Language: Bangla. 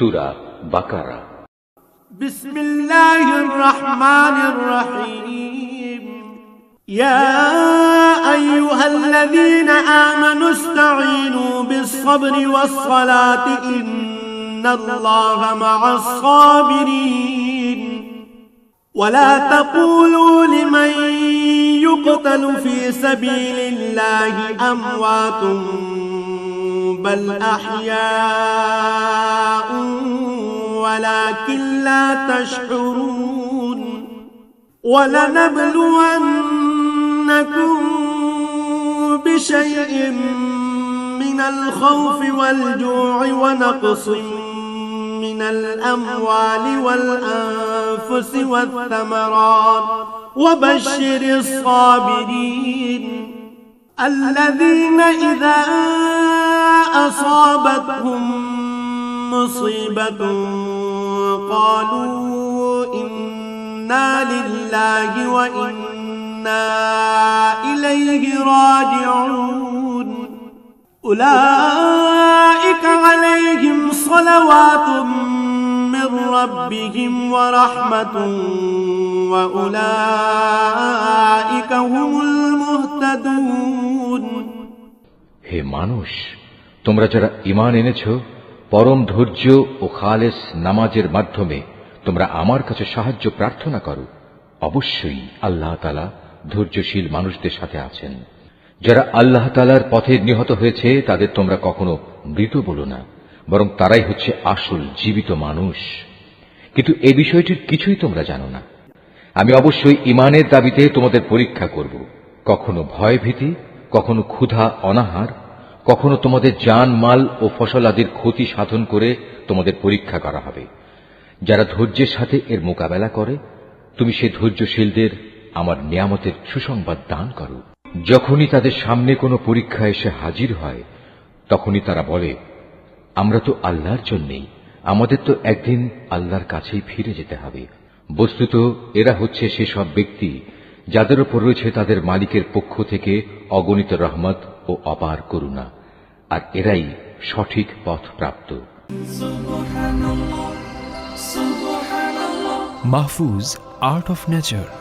سورة بقرة. بسم الله الرحمن الرحيم. يا أيها الذين آمنوا استعينوا بالصبر والصلاة. إن الله مع الصابرين. ولا تقولوا لمن يقتل في سبيل الله أموات بل أحياء. ولكن لا تشعرون ولنبلونكم بشيء من الخوف والجوع ونقص من الأموال والأنفس والثمرات. وبشر الصابرين الذين إذا أصابتهم مصيبة قالوا إنا لله وإنا إليه راجعون أولئك عليهم صلوات من ربهم ورحمة وأولئك هم المهتدون হে মানুষ তোমরা যারা ইমান এনেছ পরম ধৈর্য ও খালেস নামাজের মাধ্যমে তোমরা আমার কাছে সাহায্য প্রার্থনা করো। অবশ্যই আল্লাহ তালা ধৈর্যশীল মানুষদের সাথে আছেন। যারা আল্লাহ তালার পথে নিহত হয়েছে, তাদের তোমরা কখনো মৃত বলো না, বরং তারাই হচ্ছে আসল জীবিত মানুষ। কিন্তু এ বিষয়টির কিছুই তোমরা জানো না। আমি অবশ্যই ইমানের দাবিতে তোমাদের পরীক্ষা করব। কখনো ভয় ভীতি কখনো ক্ষুধা, অনাহার কখনো তোমাদের জান, মাল ও ফসল আদির ক্ষতি সাধন করে তোমাদের পরীক্ষা করা হবে। যারা ধৈর্যের সাথে এর মোকাবেলা করে, তুমি সে ধৈর্যশীলদের আমার নিয়ামতের সুসংবাদ দান করো। যখনই তাদের সামনে কোনো পরীক্ষা এসে হাজির হয়, তখনই তারা বলে, আমরা তো আল্লাহর জন্যেই, আমাদের তো একদিন আল্লাহর কাছেই ফিরে যেতে হবে। বস্তুত এরা হচ্ছে সেসব ব্যক্তি যাদের ওপর রয়েছে তাদের মালিকের পক্ষ থেকে অগণিত রহমত ও অপার করুণা। আর এরাই সঠিক পথ প্রাপ্ত। Mahfuz art of nature